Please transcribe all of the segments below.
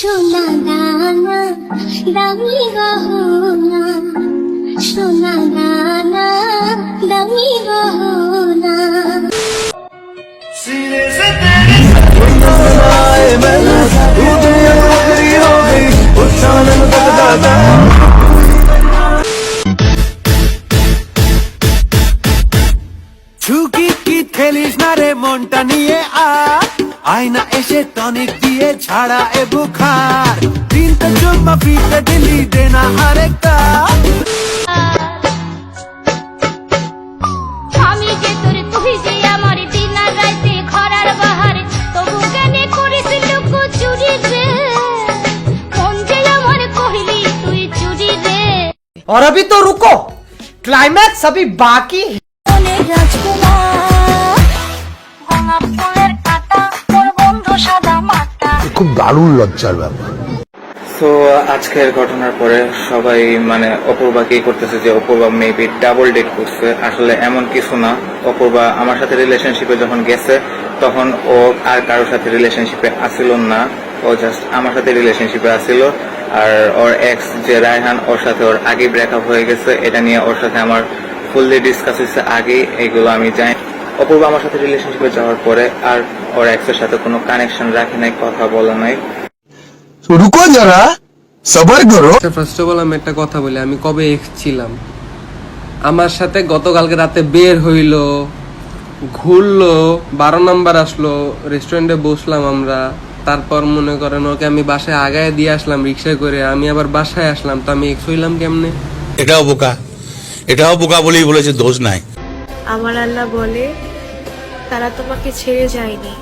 সোনা দানা দামি গহনা। সোনা দানা দামি গহনা। ঝুঁকি কি ঠেলিস না রে মনটা নিয়ে আ আয়না এসে টনিক দিয়ে ছাড়া এ বুখার তিনটা চুম্মা ফিতে দিলি দে না আরেকটা আমি যে তোর তুই যে আমার দিনা রাইতে খরার বাহারে তবু কেনে করিস লুকো চুরি রে কোন যে আমার কহিলি তুই চুরি রে और अभी तो रुको क्लाइमैक्स अभी बाकी है খুব দারুণ লজ্জার ব্যাপার। সো আজকের ঘটনার পরে সবাই মানে অপূর্বা কি করতেছে যে অপূর্বা মেবি ডাবল ডেট করছে, আসলে এমন কিছু না। অপূর্বা আমার সাথে রিলেশনশিপে যখন গেছে, তখন ও আর কারোর সাথে রিলেশনশিপে আসিল না। ও জাস্ট আমার সাথে রিলেশনশিপে আসিল। আর ওর এক্স যে রায়হান, ওর সাথে ওর আগে ব্রেকআপ হয়ে গেছে। এটা নিয়ে ওর সাথে আমার ফুললি ডিসকাস হয়েছে আগে এগুলো আমি জানি অপূর্বা আমার সাথে রিলেশনশিপে যাওয়ার পরে আর ওর এক্সের সাথে কোনো কানেকশন রাখে নাই কথা বলে নাই। তো রুকো যারা সবার করো। ফার্স্ট অফ অল আমি একটা কথা বলি আমি কবে এক্স ছিলাম? আমার সাথে গতকালকে রাতে বের হইল ঘুরলো বারো নাম্বার আসলো রেস্টুরেন্টে বসলাম আমরা তারপর মনে করেন ওকে আমি বাসায় আগায় দিয়ে আসলাম রিক্সায় করে আমি আবার বাসায় আসলাম তো আমি এক্স হইলাম কেমনে? এটাও বোকা এটাও বোকা বলেই বলেছে দোষ নাই। আমার আল্লাহ বলে, তারা তোমাকে ছেড়ে যায়নি।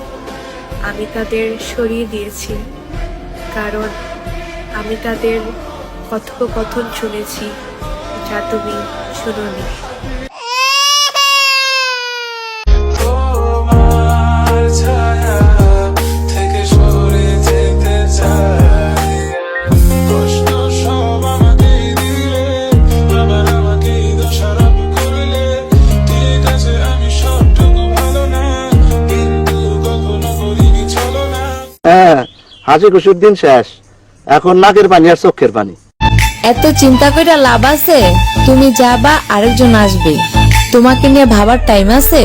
আমি তাদের সরিয়ে দিয়েছি, কারণ আমি তাদের কথোপকথন শুনেছি, যা তুমি শুনোনি। হাসি খুশির দিন শেষ। এখন নাকের পানি আর চোখের পানি। এত চিন্তা করে লাভ আছে? তুমি যাবা, আরেকজন আসবে। তোমাকে নিয়ে ভাবার টাইম আছে?